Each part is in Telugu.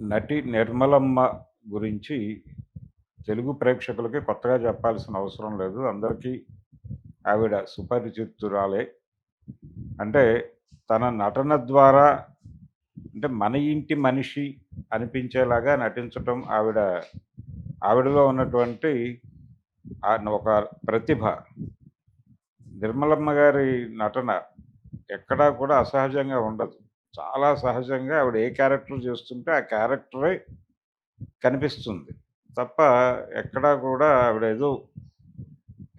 నటి నిర్మలమ్మ గురించి తెలుగు ప్రేక్షకులకి కొత్తగా చెప్పాల్సిన అవసరం లేదు. అందరికీ ఆవిడ సుపరిచితురాలే. అంటే తన నటన ద్వారా అంటే మన ఇంటి మనిషి అనిపించేలాగా నటించటం ఆవిడ ఆవిడలో ఉన్నటువంటి ఒక ప్రతిభ. నిర్మలమ్మ గారి నటన ఎక్కడా కూడా అసహజంగా ఉండదు. చాలా సహజంగా ఆవిడ ఏ క్యారెక్టర్ చేస్తుంటే ఆ క్యారెక్టరే కనిపిస్తుంది. తప్ప ఎక్కడా కూడా ఆవిడ ఏదో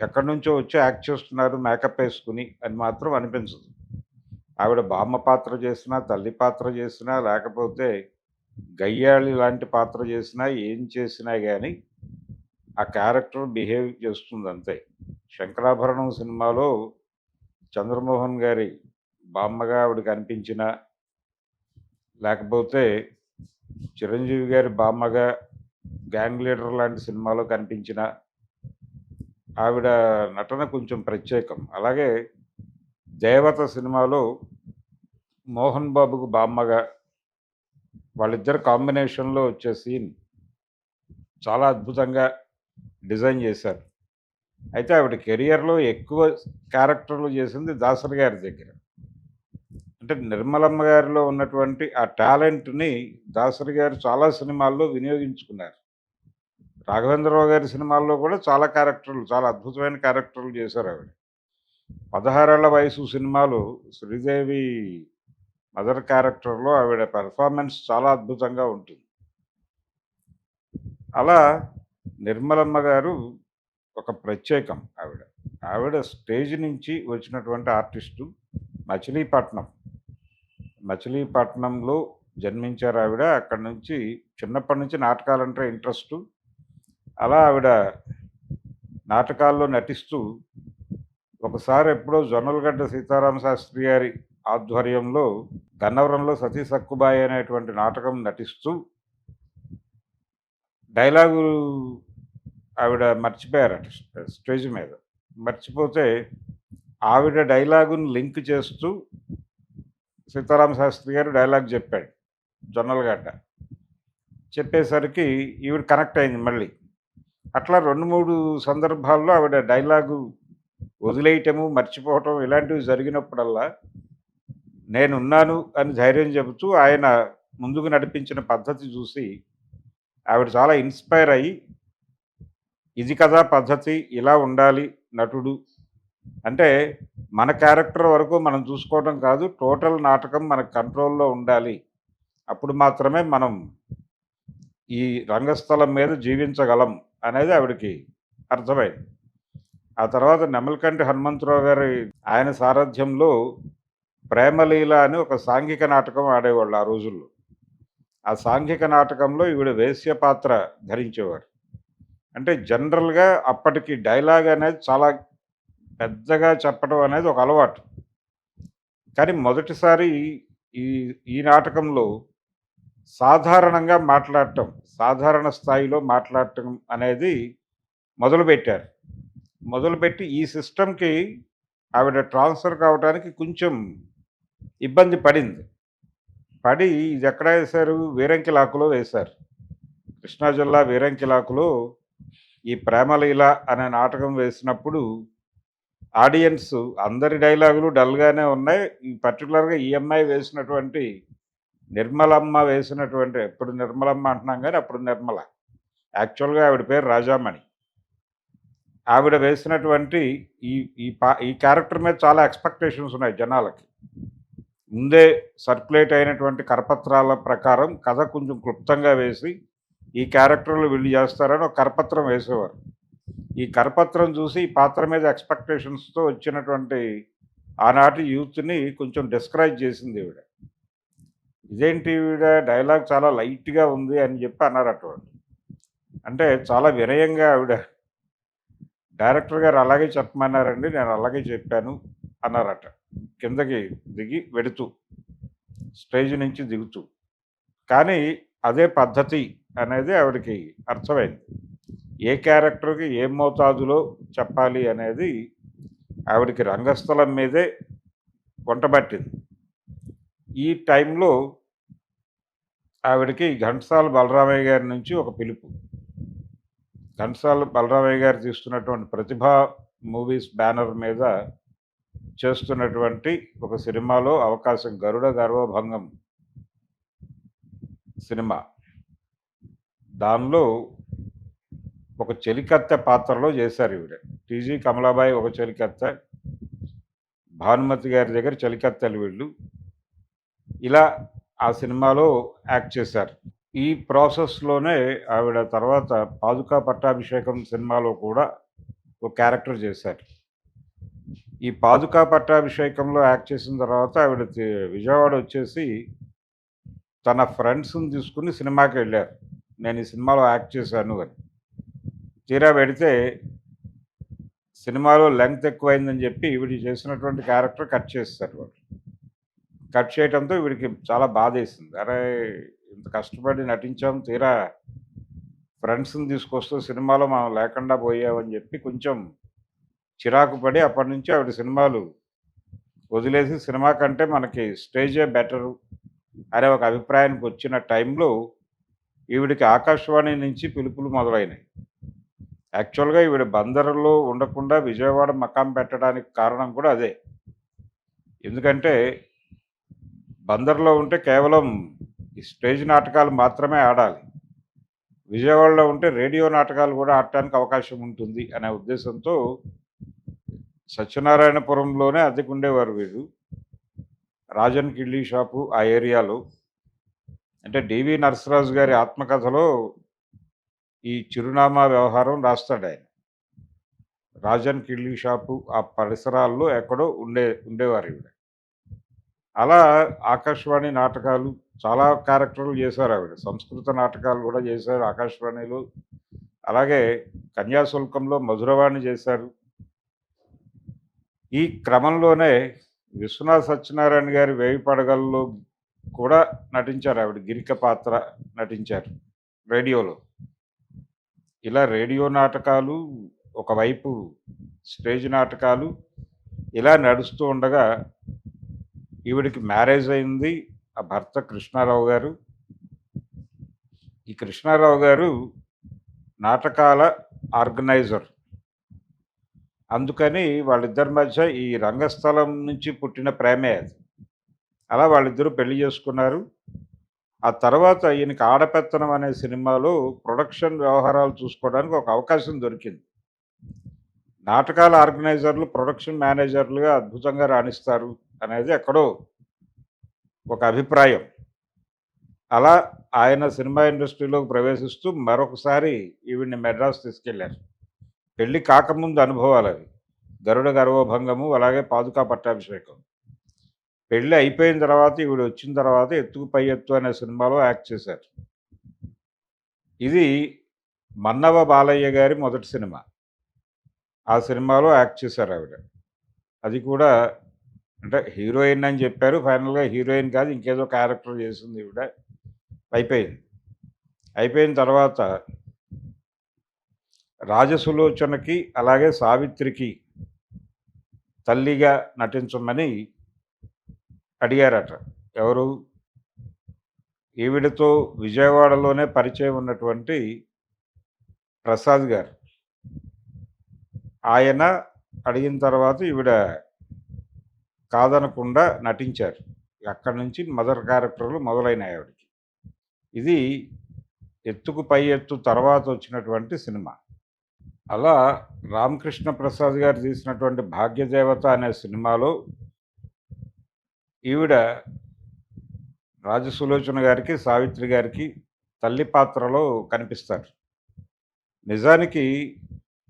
ఎక్కడి నుంచో వచ్చి యాక్ట్ చేస్తున్నారు మేకప్ వేసుకుని అని మాత్రం అనిపించదు. ఆవిడ బామ్మ పాత్ర చేసినా తల్లి పాత్ర చేసినా లేకపోతే గయ్యాళి లాంటి పాత్ర చేసినా ఏం చేసినా కానీ ఆ క్యారెక్టర్ బిహేవ్ చేస్తుంది అంతే. శంకరాభరణం సినిమాలో చంద్రమోహన్ గారి బామ్మగా ఆవిడ కనిపించిన లేకపోతే చిరంజీవి గారి బామ్మగా గ్యాంగ్ లీడర్ లాంటి సినిమాలో కనిపించిన ఆవిడ నటన కొంచెం ప్రత్యేకం. అలాగే దేవత సినిమాలో మోహన్ బాబుకు బామ్మగా వాళ్ళిద్దరు కాంబినేషన్లో వచ్చే సీన్ చాలా అద్భుతంగా డిజైన్ చేశారు. అయితే ఆవిడ కెరియర్లో ఎక్కువ క్యారెక్టర్లు చేసింది దాసరి గారి దగ్గర. అంటే నిర్మలమ్మ గారిలో ఉన్నటువంటి ఆ టాలెంట్ని దాసరి గారు చాలా సినిమాల్లో వినియోగించుకున్నారు. రాఘవేంద్రరావు గారి సినిమాల్లో కూడా చాలా క్యారెక్టర్లు చాలా అద్భుతమైన క్యారెక్టర్లు చేశారు ఆవిడ. పదహారేళ్ళ వయసు సినిమాలు శ్రీదేవి మదర్ క్యారెక్టర్లో ఆవిడ పెర్ఫార్మెన్స్ చాలా అద్భుతంగా ఉంటుంది. అలా నిర్మలమ్మ గారు ఒక ప్రత్యేకం ఆవిడ. ఆవిడ స్టేజ్ నుంచి వచ్చినటువంటి ఆర్టిస్టు మచిలీపట్నం. మచిలీపట్నంలో జన్మించారు ఆవిడ. అక్కడ నుంచి చిన్నప్పటి నుంచి నాటకాలంటే ఇంట్రెస్ట్. అలా ఆవిడ నాటకాల్లో నటిస్తూ ఒకసారి ఎప్పుడో జొన్నలగడ్డ సీతారామ శాస్త్రి గారి ఆధ్వర్యంలో గన్నవరంలో సతీ సక్కుబాయి అనేటువంటి నాటకం నటిస్తూ డైలాగు ఆవిడ మర్చిపోయారట స్టేజ్ మీద. మర్చిపోతే ఆవిడ డైలాగును లింక్ చేస్తూ సీతారామ శాస్త్రి గారు డైలాగ్ చెప్పాడు జొన్నలగడ్డ చెప్పేసరికి ఈవిడ కనెక్ట్ అయింది మళ్ళీ. అట్లా రెండు మూడు సందర్భాల్లో ఆవిడ డైలాగు వదిలేయటము మర్చిపోవటం ఇలాంటివి జరిగినప్పుడల్లా నేనున్నాను అని ధైర్యం చెబుతూ ఆయన ముందుకు నడిపించిన పద్ధతి చూసి ఆవిడ చాలా ఇన్స్పైర్ అయ్యి ఇది కదా పద్ధతి ఇలా ఉండాలి నటుడు అంటే మన క్యారెక్టర్ వరకు మనం చూసుకోవడం కాదు టోటల్ నాటకం మన కంట్రోల్లో ఉండాలి. అప్పుడు మాత్రమే మనం ఈ రంగస్థలం మీద జీవించగలం అనేది ఆవిడకి అర్థమైంది. ఆ తర్వాత నెమలకంటి హనుమంతరావు గారి ఆయన సారథ్యంలో ప్రేమలీల అని ఒక సాంఘిక నాటకం ఆడేవాళ్ళు ఆ రోజుల్లో. ఆ సాంఘిక నాటకంలో ఈవిడ వేశ్య పాత్ర ధరించేవారు. అంటే జనరల్గా అప్పటికి డైలాగ్ అనేది చాలా పెద్దగా చెప్పడం అనేది ఒక అలవాటు. కానీ మొదటిసారి ఈ ఈ నాటకంలో సాధారణంగా మాట్లాడటం సాధారణ స్థాయిలో మాట్లాడటం అనేది మొదలుపెట్టారు. మొదలుపెట్టి ఈ సిస్టమ్కి ఆవిడ ట్రాన్స్ఫర్ కావడానికి కొంచెం ఇబ్బంది పడింది. పడి ఇది ఎక్కడ వేశారు? వీరంకిలాకులో వేశారు. కృష్ణా జిల్లా వీరంకిలాకులో ఈ ప్రేమలీల అనే నాటకం వేసినప్పుడు ఆడియన్స్ అందరి డైలాగులు డల్గానే ఉన్నాయి. ఈ పర్టికులర్గా ఈఎంఐ వేసినటువంటి నిర్మలమ్మ వేసినటువంటి ఎప్పుడు నిర్మలమ్మ అంటున్నాం కానీ అప్పుడు నిర్మల. యాక్చువల్గా ఆవిడ పేరు రాజామణి. ఆవిడ వేసినటువంటి ఈ ఈ పా ఈ క్యారెక్టర్ మీద చాలా ఎక్స్పెక్టేషన్స్ ఉన్నాయి జనాలకి. ముందే సర్క్యులేట్ అయినటువంటి కరపత్రాల ప్రకారం కథ కొంచెం క్లుప్తంగా వేసి ఈ క్యారెక్టర్లు వీళ్ళు చేస్తారని ఒక కరపత్రం వేసేవారు. ఈ కరపత్రం చూసి ఈ పాత్ర మీద ఎక్స్పెక్టేషన్స్తో వచ్చినటువంటి ఆనాటి యూత్ని కొంచెం డిస్క్రైబ్ చేసింది ఈవిడ. ఇదేంటి ఈవిడ? డైలాగ్ చాలా లైట్గా ఉంది అని చెప్పి అన్నారు అటువంటి. అంటే చాలా వినయంగా ఆవిడ. డైరెక్టర్ గారు అలాగే చెప్పమన్నారండి నేను అలాగే చెప్పాను అన్నారట. కిందకి దిగి వెడుతూ స్టేజ్ నుంచి దిగుతూ. కానీ అదే పద్ధతి అనేది ఆవిడకి అర్థమైంది. ఏ క్యారెక్టర్కి ఏ మోతాదులో చెప్పాలి అనేది ఆవిడకి రంగస్థలం మీదే వంటబట్టింది ఈ టైంలో ఆవిడకి ఘంటసాల బలరామయ్య గారి నుంచి ఒక పిలుపు. ఘంటసాల బలరామయ్య గారు తీస్తున్నటువంటి 'ప్రతిభ' మూవీస్ బ్యానర్ మీద చేస్తున్నటువంటి ఒక సినిమాలో అవకాశం 'గరుడ గర్వభంగం' సినిమా. దానిలో ఒక చెలికత్త పాత్రలో చేశారు ఈవిడ. టీజీ కమలాబాయి ఒక చెలికత్త భానుమతి గారి దగ్గర చెలికత్తెలు వీళ్ళు. ఇలా ఆ సినిమాలో యాక్ట్ చేశారు. ఈ ప్రాసెస్‌లోనే ఆవిడ తర్వాత 'పాదుకా పట్టాభిషేకం' సినిమాలో కూడా ఒక క్యారెక్టర్ చేశారు. ఈ 'పాదుకా పట్టాభిషేకంలో' యాక్ట్ చేసిన తర్వాత ఆవిడ విజయవాడ వచ్చేసి తన ఫ్రెండ్స్‌ని తీసుకొని సినిమాకెళ్ళారు. నేను ఈ సినిమాలో యాక్ట్ చేశాను అని. తీరా పెడితే సినిమాలో లెంగ్త్ ఎక్కువైందని చెప్పి ఈవిడ చేసినటువంటి క్యారెక్టర్ కట్ చేస్తారు వాళ్ళు. కట్ చేయడంతో వీడికి చాలా బాధేసింది. అరే! ఇంత కష్టపడి నటించాం తీరా ఫ్రెండ్స్‌ని తీసుకొస్తూ సినిమాలో మనం లేకుండా పోయామని చెప్పి కొంచెం చిరాకు పడి అప్పటినుంచి ఆవిడ సినిమాలు వదిలేసి సినిమా కంటే మనకి స్టేజే బెటరు అనే ఒక అభిప్రాయానికి వచ్చిన టైంలో ఈవిడికి ఆకాశవాణి నుంచి పిలుపులు మొదలైనాయి. యాక్చువల్‌గా ఈవిడ బందరులో ఉండకుండా విజయవాడ మకాం పెట్టడానికి కారణం కూడా అదే. ఎందుకంటే బందర్‌లో ఉంటే కేవలం ఈ స్టేజ్ నాటకాలు మాత్రమే ఆడాలి. విజయవాడలో ఉంటే రేడియో నాటకాలు కూడా ఆడటానికి అవకాశం ఉంటుంది అనే ఉద్దేశంతో సత్యనారాయణపురంలోనే అద్దెకుండేవారు వీళ్ళు. రాజన్ కిళ్ళీ షాపు ఆ ఏరియాలో. అంటే డివి నరసరాజు గారి ఆత్మకథలో ఈ చిరునామా వ్యవహారం రాస్తాడాయన. రాజన్ కిళ్ళీ షాపు ఆ పరిసరాల్లో ఎక్కడో ఉండే ఉండేవారు ఈవిడ. అలా ఆకాశవాణి నాటకాలు చాలా క్యారెక్టర్లు చేశారావిడ. సంస్కృత నాటకాలు కూడా చేశారు ఆకాశవాణిలో. అలాగే కన్యాశుల్కంలో మధురవాణి చేశారు. ఈ క్రమంలోనే విశ్వనాథ్ సత్యనారాయణ గారి 'వేయి పడగల్లో' కూడా నటించారావిడ. గిరిక పాత్ర నటించారు రేడియోలో. ఇలా రేడియో నాటకాలు, ఒకవైపు స్టేజ్ నాటకాలు ఇలా నడుస్తూ ఉండగా ఈవిడికి మ్యారేజ్ అయింది. ఆ భర్త కృష్ణారావు గారు. ఈ కృష్ణారావు గారు నాటకాల ఆర్గనైజర్. అందుకని వాళ్ళిద్దరి మధ్య ఈ రంగస్థలం నుంచి పుట్టిన ప్రేమే అది. అలా వాళ్ళిద్దరూ పెళ్ళి చేసుకున్నారు. ఆ తర్వాత ఈయనకి 'ఆడపెత్తనం' అనే సినిమాలో ప్రొడక్షన్ వ్యవహారాలు చూసుకోవడానికి ఒక అవకాశం దొరికింది. నాటకాల ఆర్గనైజర్లు ప్రొడక్షన్ మేనేజర్లుగా అద్భుతంగా రాణిస్తారు అనేది ఎక్కడో ఒక అభిప్రాయం. అలా ఆయన సినిమా ఇండస్ట్రీలోకి ప్రవేశిస్తూ మరొకసారి ఈవిడ్ని మెడ్రాస్ తీసుకెళ్ళారు. పెళ్ళి కాకముందు అనుభవాలు అవి 'గరుడ గర్వభంగము' అలాగే 'పాదుకా పట్టాభిషేకం'. పెళ్ళి అయిపోయిన తర్వాత ఈవిడ వచ్చిన తర్వాత 'ఎత్తుకు పై ఎత్తు' అనే సినిమాలో యాక్ట్ చేశారు. ఇది మన్నవ బాలయ్య గారి మొదటి సినిమా. ఆ సినిమాలో యాక్ట్ చేశారావిడ. అది కూడా అంటే హీరోయిన్ అని చెప్పారు. ఫైనల్‌గా హీరోయిన్ కాదు ఇంకేదో క్యారెక్టర్ చేసింది ఈవిడ. అయిపోయింది. అయిపోయిన తర్వాత రాజసులోచనకి అలాగే సావిత్రికి తల్లిగా నటించమని అడిగారట. ఎవరు? ఈవిడతో విజయవాడలోనే పరిచయం ఉన్నటువంటి ప్రసాద్ గారు. ఆయన అడిగిన తర్వాత ఈవిడ కాదనకుండా నటించారు. అక్కడి నుంచి మదర్ క్యారెక్టర్‌లు మొదలైనాయి ఆవిడకి. ఇది 'ఎత్తుకు పై ఎత్తు' తర్వాత వచ్చినటువంటి సినిమా. అలా రామకృష్ణ ప్రసాద్ గారు తీసినటువంటి 'భాగ్యదేవత' అనే సినిమాలో ఈవిడ రాజసులోచన గారికి, సావిత్రి గారికి తల్లి పాత్రలో కనిపిస్తారు. నిజానికి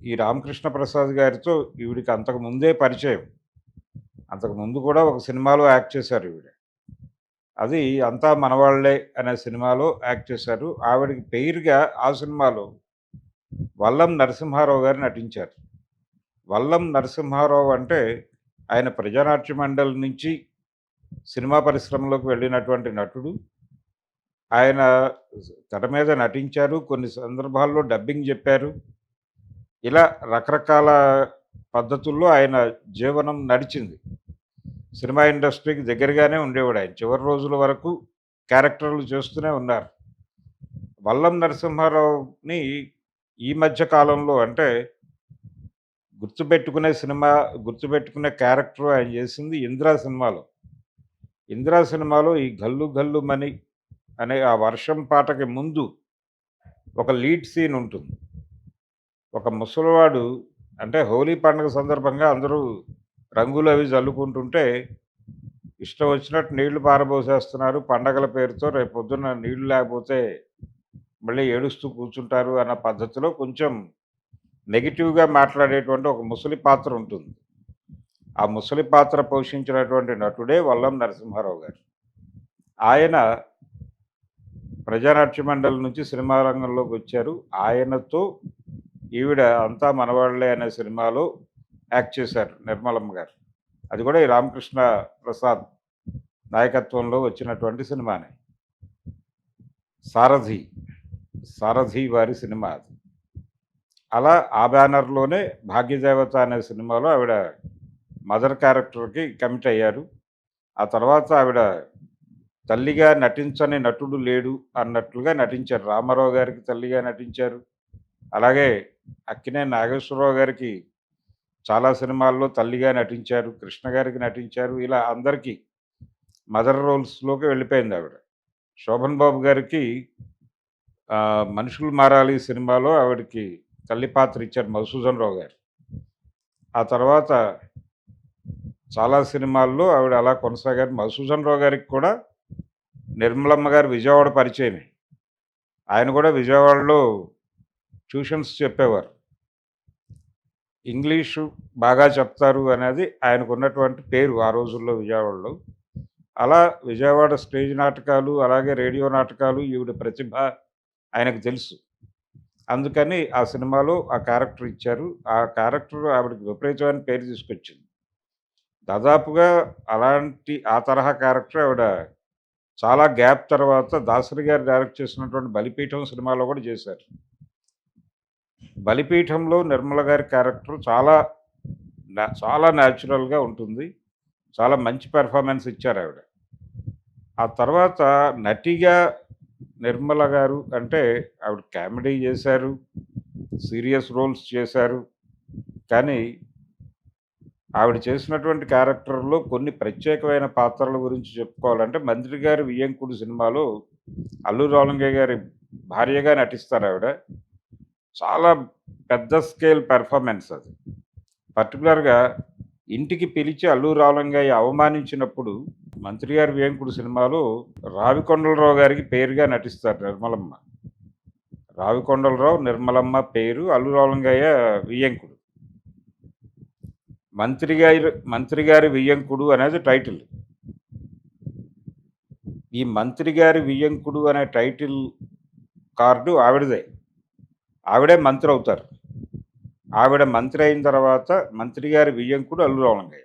ఈ రామకృష్ణ ప్రసాద్ గారితో ఈవిడికి అంతకు ముందే పరిచయం. అంతకు ముందు కూడా ఒక సినిమాలో యాక్ట్ చేశారు ఈవిడ. అది 'అంతా మనవాళ్ళే' అనే సినిమాలో యాక్ట్ చేశారు. ఆవిడకి పెయిర్‌గా ఆ సినిమాలో వల్లం నరసింహారావు గారు నటించారు. వల్లం నరసింహారావు అంటే ఆయన ప్రజానాట్య మండలి నుంచి సినిమా పరిశ్రమలోకి వెళ్ళినటువంటి నటుడు. ఆయన తెర మీద నటించారు. కొన్ని సందర్భాల్లో డబ్బింగ్ చెప్పారు. ఇలా రకరకాల పద్ధతుల్లో ఆయన జీవనం నడిచింది. సినిమా ఇండస్ట్రీకి దగ్గరగానే ఉండేవాడు ఆయన. చివరి రోజుల వరకు క్యారెక్టర్లు చేస్తూనే ఉన్నారు వల్లం నరసింహారావుని ఈ మధ్య కాలంలో అంటే గుర్తుపెట్టుకునే సినిమా గుర్తుపెట్టుకునే క్యారెక్టర్ ఆయన చేసింది ఇంద్రా సినిమాలో ఇందిరా సినిమాలో ఈ గల్లు గల్లు మని అనే ఆ వర్షం పాటకి ముందు ఒక లీడ్ సీన్ ఉంటుంది. ఒక ముసలివాడు అంటే హోలీ పండుగ సందర్భంగా అందరూ రంగులు అవి చల్లుకుంటుంటే ఇష్టం వచ్చినట్టు నీళ్ళు పారబోసేస్తున్నారు. పండగల పేరుతో రేపు పొద్దున్న నీళ్ళు లేకపోతే మళ్ళీ ఏడుస్తూ కూర్చుంటారు అన్న పద్ధతిలో కొంచెం నెగిటివ్గా మాట్లాడేటువంటి ఒక ముసలి పాత్ర ఉంటుంది. ఆ ముసలి పాత్ర పోషించినటువంటి నటుడే వల్లం నరసింహారావు గారు. ఆయన ప్రజానాట్య మండలి నుంచి సినిమా రంగంలోకి వచ్చారు. ఆయనతో ఈవిడ అంతా మనవాళ్ళే అనే సినిమాలో యాక్ట్ చేశారు నిర్మలమ్మ గారు. అది కూడా ఈ రామకృష్ణ ప్రసాద్ నాయకత్వంలో వచ్చినటువంటి సినిమానే. సారథి సారథి వారి సినిమా అది. అలా ఆ బ్యానర్లోనే భాగ్యదేవత అనే సినిమాలో ఆవిడ మదర్ క్యారెక్టర్కి కమిట్ అయ్యారు. ఆ తర్వాత ఆవిడ తల్లిగా నటించని నటుడు లేడు అన్నట్లుగా నటించారు. రామారావు గారికి తల్లిగా నటించారు. అలాగే అక్కినే నాగేశ్వరరావు గారికి చాలా సినిమాల్లో తల్లిగా నటించారు. కృష్ణ గారికి నటించారు. ఇలా అందరికీ మదర్ రోల్స్లోకి వెళ్ళిపోయింది ఆవిడ. శోభన్ బాబు గారికి మనుషులు మారాలి సినిమాలో ఆవిడకి తల్లి పాత్ర ఇచ్చారు మధుసూదన్ రావు గారు. ఆ తర్వాత చాలా సినిమాల్లో ఆవిడ అలా కొనసాగారు. మధుసూదన్ రావు గారికి కూడా నిర్మలమ్మ గారు విజయవాడ పరిచయమే. ఆయన కూడా విజయవాడలో ట్యూషన్స్ చెప్పేవారు. ఇంగ్లీషు బాగా చెప్తారు అనేది ఆయనకు ఉన్నటువంటి పేరు ఆ రోజుల్లో విజయవాడలో. అలా విజయవాడ స్టేజ్ నాటకాలు అలాగే రేడియో నాటకాలు ఈవిడ ప్రతిభ ఆయనకు తెలుసు. అందుకని ఆ సినిమాలో ఆ క్యారెక్టర్ ఇచ్చారు. ఆ క్యారెక్టర్ ఆవిడకి విపరీతమైన పేరు తీసుకొచ్చింది. దాదాపుగా అలాంటి ఆ తరహా క్యారెక్టర్ ఆవిడ చాలా గ్యాప్ తర్వాత దాసరి గారు డైరెక్ట్ చేసినటువంటి బలిపీఠం సినిమాలో కూడా చేశారు. బలిపీఠంలో నిర్మల గారి క్యారెక్టర్ చాలా చాలా న్యాచురల్గా ఉంటుంది. చాలా మంచి పెర్ఫార్మెన్స్ ఇచ్చారు ఆవిడ. ఆ తర్వాత నటిగా నిర్మల గారు అంటే ఆవిడ కామెడీ చేశారు సీరియస్ రోల్స్ చేశారు. కానీ ఆవిడ చేసినటువంటి క్యారెక్టర్లో కొన్ని ప్రత్యేకమైన పాత్రల గురించి చెప్పుకోవాలంటే మంత్రి గారి వియ్యంకుడు సినిమాలో అల్లు రాలంగే గారి భార్యగా నటిస్తారు ఆవిడ. చాలా పెద్ద స్కేల్ పెర్ఫార్మెన్స్ అది. పర్టికులర్గా ఇంటికి పిలిచి అల్లు రావులంగయ్య అవమానించినప్పుడు మంత్రి గారి వేంకుడు సినిమాలో రావికొండలరావు గారికి పేరుగా నటిస్తారు నిర్మలమ్మ. రావికొండలరావు నిర్మలమ్మ పేరు అల్లు రాలంగయ్య వియ్యంకుడు. మంత్రి గారి మంత్రి గారి వియ్యంకుడు అనేది టైటిల్. ఈ మంత్రి గారి వియ్యంకుడు అనే టైటిల్ కార్డు ఆవిడదే. ఆవిడే మంత్రి అవుతారు. ఆవిడ మంత్రి అయిన తర్వాత మంత్రి గారి వియ్యంకుడు అల్లు రావులంగయ్య.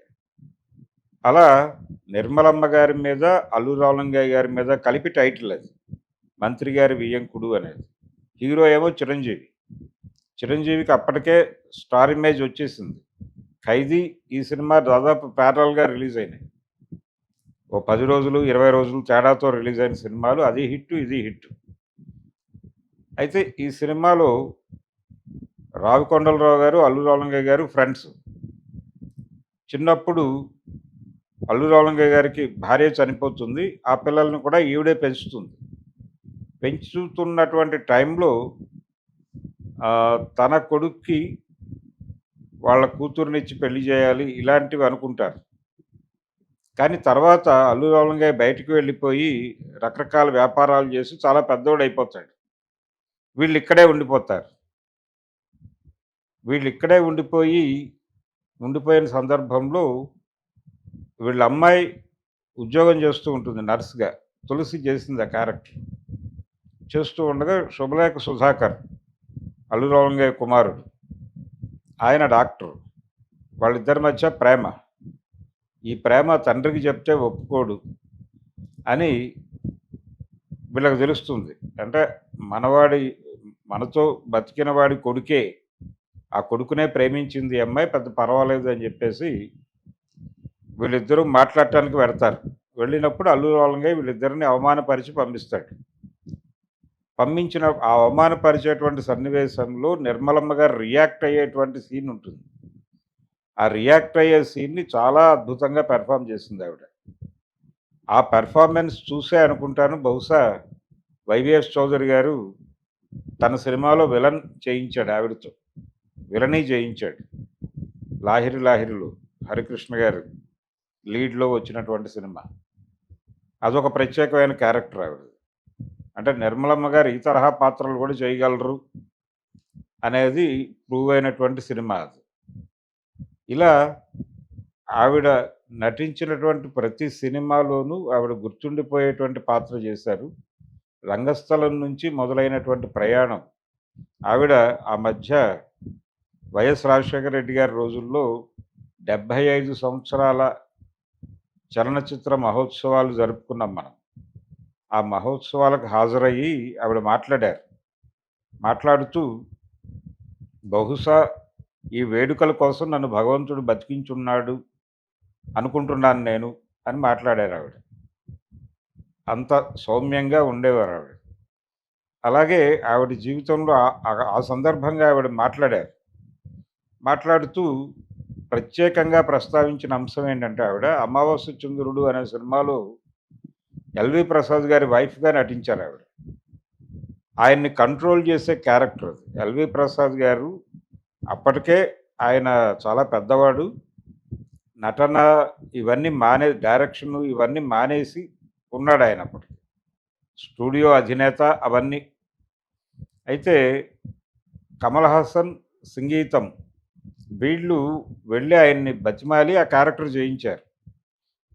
అలా నిర్మలమ్మ గారి మీద అల్లు రావులంగయ్య గారి మీద కలిపి టైటిల్ అది. మంత్రి గారి వియ్యంకుడు అనేది. హీరో ఏమో చిరంజీవి. చిరంజీవికి అప్పటికే స్టార్ ఇమేజ్ వచ్చేసింది. ఖైదీ ఈ సినిమా దాదాపు ప్యారల్గా రిలీజ్ అయినాయి. ఓ పది రోజులు ఇరవై రోజులు తేడాతో రిలీజ్ అయిన సినిమాలు అది హిట్ ఇది హిట్ అయితే ఈ సినిమాలో రావికొండలరావు గారు అల్లు రావులంగయ్య గారు ఫ్రెండ్స్. చిన్నప్పుడు అల్లు రావులంగయ్య గారికి భార్య చనిపోతుంది. ఆ పిల్లల్ని కూడా ఈవిడే పెంచుతుంది. పెంచుతున్నటువంటి టైంలో తన కొడుక్కి వాళ్ళ కూతురునిచ్చి పెళ్ళి చేయాలి ఇలాంటివి అనుకుంటారు. కానీ తర్వాత అల్లు బయటకు వెళ్ళిపోయి రకరకాల వ్యాపారాలు చేసి చాలా పెద్దోడు అయిపోతాడు. వీళ్ళు ఇక్కడే ఉండిపోతారు. వీళ్ళు ఇక్కడే ఉండిపోయి ఉండిపోయిన సందర్భంలో వీళ్ళ అమ్మాయి ఉద్యోగం చేస్తూ ఉంటుంది నర్సుగా. తులసి చేసింది ఆ క్యారెక్టర్. చేస్తూ ఉండగా శుభలేఖ సుధాకర్ అల్లు కుమారుడు. ఆయన డాక్టర్. వాళ్ళిద్దరి మధ్య ప్రేమ. ఈ ప్రేమ తండ్రికి చెప్తే ఒప్పుకోడు అని వీళ్ళకి తెలుస్తుంది. అంటే మనవాడి మనతో బతికిన వాడి కొడుకే ఆ కొడుకునే ప్రేమించింది అమ్మాయి పెద్ద పర్వాలేదు అని చెప్పేసి వీళ్ళిద్దరూ మాట్లాడటానికి పెడతారు వెళ్ళినప్పుడు అల్లు వాళ్ళంగా వీళ్ళిద్దరిని అవమానపరిచి పంపిస్తాడు. పంపించిన ఆ అవమానపరిచేటువంటి సన్నివేశంలో నిర్మలమ్మ గారు రియాక్ట్ అయ్యేటువంటి సీన్ ఉంటుంది. ఆ రియాక్ట్ అయ్యే సీన్ని చాలా అద్భుతంగా పెర్ఫామ్ చేసింది ఆవిడ. ఆ పెర్ఫార్మెన్స్ చూసే అనుకుంటాను. బహుశా వైవిఎస్ చౌదరి గారు తన సినిమాలో విలన్ చేయించాడు ఆవిడతో విలనీ చేయించాడు. లాహిరి లాహిరిలో హరికృష్ణ గారు లీడ్లో వచ్చినటువంటి సినిమా. అదొక ప్రత్యేకమైన క్యారెక్టర్ ఆవిడ అంటే నిర్మలమ్మ గారు ఈ తరహా పాత్రలు కూడా చేయగలరు అనేది ప్రూవ్ అయినటువంటి సినిమా అది. ఇలా ఆవిడ నటించినటువంటి ప్రతి సినిమాలోనూ ఆవిడ గుర్తుండిపోయేటువంటి పాత్ర చేశారు. రంగస్థలం నుంచి మొదలైనటువంటి ప్రయాణం ఆవిడ ఆ మధ్య వైఎస్ రాజశేఖర రెడ్డి గారి రోజుల్లో డెబ్భై ఐదు సంవత్సరాల చలనచిత్ర మహోత్సవాలు జరుపుకున్నాం మనం. ఆ మహోత్సవాలకు హాజరయ్యి ఆవిడ మాట్లాడారు. మాట్లాడుతూ బహుశా ఈ వేడుకల కోసం నన్ను భగవంతుడు బతికించున్నాడు అనుకుంటున్నాను నేను అని మాట్లాడారు ఆవిడ. అంత సౌమ్యంగా ఉండేవారు ఆవిడ. అలాగే ఆవిడ జీవితంలో ఆ- సందర్భంగా ఆవిడ మాట్లాడారు. మాట్లాడుతూ ప్రత్యేకంగా ప్రస్తావించిన అంశం ఏంటంటే ఆవిడ అమావాస్య చంద్రుడు అనే సినిమాలో ఎల్వి ప్రసాద్ గారి వైఫ్గా నటించారు ఆవిడ. ఆయన్ని కంట్రోల్ చేసే క్యారెక్టర్ అది. ఎల్వి ప్రసాద్ గారు అప్పటికే ఆయన చాలా పెద్దవాడు. నటన ఇవన్నీ మానే డైరెక్షన్ ఇవన్నీ మానేసి ఉన్నాడు ఆయన అప్పటికి. స్టూడియో అధినేత అవన్నీ. అయితే కమల్ హాసన్ సంగీతం వీళ్ళు వెళ్ళి ఆయన్ని బతిమాలి ఆ క్యారెక్టర్ చేయించారు.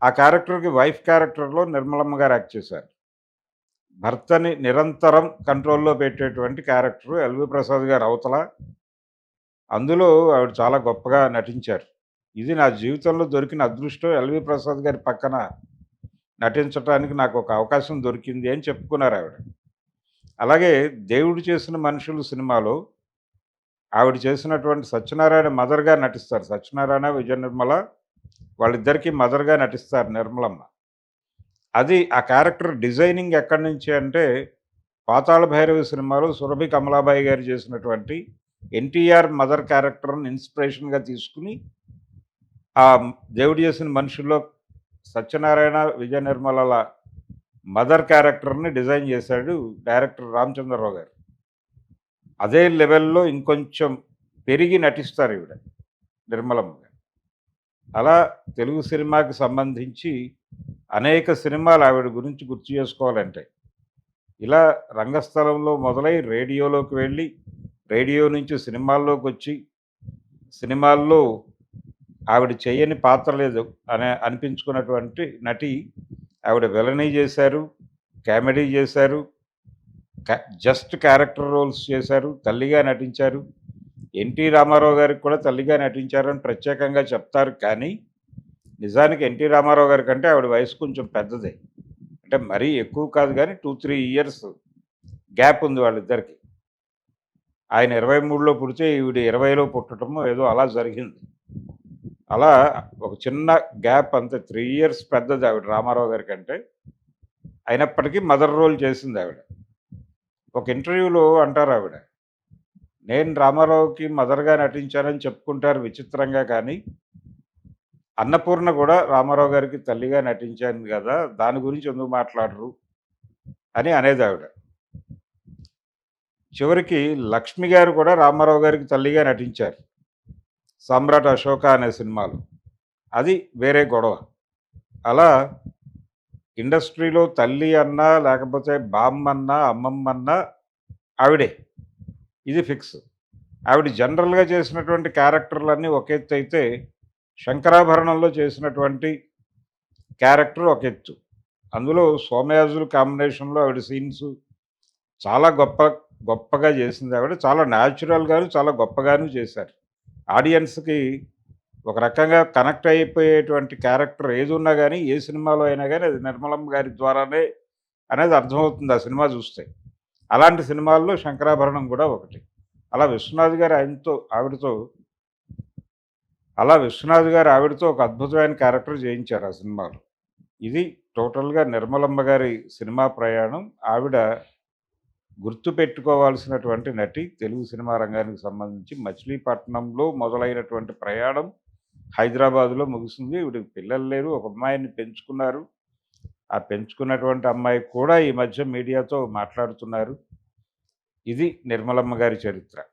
ఆ క్యారెక్టర్కి వైఫ్ క్యారెక్టర్లో నిర్మలమ్మ గారు యాక్ట్ చేశారు. భర్తని నిరంతరం కంట్రోల్లో పెట్టేటువంటి క్యారెక్టర్ ఎల్వి ప్రసాద్ గారు అవతల. అందులో ఆవిడ చాలా గొప్పగా నటించారు. ఇది నా జీవితంలో దొరికిన అదృష్టం. ఎల్వి ప్రసాద్ గారి పక్కన నటించడానికి నాకు ఒక అవకాశం దొరికింది అని చెప్పుకున్నారు ఆవిడ. అలాగే దేవుడు చేసిన మనుషులు సినిమాలో ఆవిడ చేసినటువంటి సత్యనారాయణ మదర్గా నటిస్తారు. సత్యనారాయణ విజయ నిర్మల వాళ్ళిద్దరికీ మదర్గా నటిస్తారు నిర్మలమ్మ. అది ఆ క్యారెక్టర్ డిజైనింగ్ ఎక్కడి నుంచి అంటే పాతాళ భైరవి సినిమాలో సురభి కమలాబాయి గారు చేసినటువంటి ఎన్టీఆర్ మదర్ క్యారెక్టర్ని ఇన్స్పిరేషన్గా తీసుకుని ఆ దేవుడు చేసిన మనుషుల్లో సత్యనారాయణ విజయ నిర్మలల మదర్ క్యారెక్టర్ని డిజైన్ చేశాడు డైరెక్టర్ రామచంద్రరావు గారు. అదే లెవెల్లో ఇంకొంచెం పెరిగి నటిస్తారు ఈవిడ నిర్మలమ్మ అలా తెలుగు సినిమాకి సంబంధించి అనేక సినిమాలు ఆవిడ గురించి గుర్తు చేసుకోవాలంటే ఇలా రంగస్థలంలో మొదలై రేడియోలోకి వెళ్ళి రేడియో నుంచి సినిమాల్లోకి వచ్చి సినిమాల్లో ఆవిడ చేయని పాత్ర లేదు అనే అనిపించుకున్నటువంటి నటి ఆవిడ విలనీ చేశారు కామెడీ చేశారు క- జస్ట్ క్యారెక్టర్ రోల్స్ చేశారు తల్లిగా నటించారు. ఎన్టీ రామారావు గారికి కూడా తల్లిగా నటించారని ప్రత్యేకంగా చెప్తారు. కానీ నిజానికి ఎన్టీ రామారావు గారి కంటే ఆవిడ వయసు కొంచెం పెద్దదే. అంటే మరీ ఎక్కువ కాదు కానీ టూ త్రీ ఇయర్స్ గ్యాప్ ఉంది వాళ్ళిద్దరికి. ఆయన ఇరవై మూడులో పుడితే ఈవిడ ఇరవైలో పుట్టడము ఏదో అలా జరిగింది. అలా ఒక చిన్న గ్యాప్ అంతే త్రీ ఇయర్స్ పెద్దది ఆవిడ రామారావు గారి కంటే అయినప్పటికీ మదర్ రోల్ చేసింది ఆవిడ. ఒక ఇంటర్వ్యూలో అంటారు ఆవిడ నేను రామారావుకి మదర్గా నటించానని చెప్పుకుంటారు విచిత్రంగా కానీ అన్నపూర్ణ కూడా రామారావు గారికి తల్లిగా నటించాను కదా దాని గురించి ఎందుకు మాట్లాడరు అని అనేది ఆవిడ చివరికి లక్ష్మి గారు కూడా రామారావు గారికి తల్లిగా నటించారు. సమ్రాట్ అశోక అనే సినిమాలో. అది వేరే గొడవ. అలా ఇండస్ట్రీలో తల్లి అన్నా లేకపోతే బామ్మన్నా అన్నా ఆవిడే. ఇది ఫిక్స్. ఆవిడ జనరల్గా చేసినటువంటి క్యారెక్టర్లన్నీ ఒక ఎత్తు అయితే శంకరాభరణంలో చేసినటువంటి క్యారెక్టర్ ఒక ఎత్తు. అందులో సోమయాజుల కాంబినేషన్లో ఆవిడ సీన్స్ చాలా గొప్ప గొప్పగా చేసింది ఆవిడ. చాలా న్యాచురల్గాను చాలా గొప్పగాను చేశారు. ఆడియన్స్కి ఒక రకంగా కనెక్ట్ అయిపోయేటువంటి క్యారెక్టర్ ఏది ఉన్నా కానీ ఏ సినిమాలో అయినా కానీ అది నిర్మలమ్మ గారి ద్వారానే అనేది అర్థమవుతుంది ఆ సినిమా చూస్తే. అలాంటి సినిమాల్లో శంకరాభరణం కూడా ఒకటి అలా విశ్వనాథ్ గారు ఆయనతో ఆవిడతో అలా విశ్వనాథ్ గారు ఆవిడతో ఒక అద్భుతమైన క్యారెక్టర్ చేయించారు ఆ సినిమాలో ఇది టోటల్‌గా నిర్మలమ్మ గారి సినిమా ప్రయాణం ఆవిడ గుర్తుపెట్టుకోవాల్సినటువంటి నటి. తెలుగు సినిమా రంగానికి సంబంధించి మచిలీపట్నంలో మొదలైనటువంటి ప్రయాణం హైదరాబాద్‌లో ముగిసింది. ఈవిడకి పిల్లలు లేరు. ఒక అమ్మాయిని పెంచుకున్నారు. ఆ పెంచుకున్నటువంటి అమ్మాయి కూడా ఈ మధ్య మీడియాతో మాట్లాడుతున్నారు. ఇది నిర్మలమ్మ గారి చరిత్ర.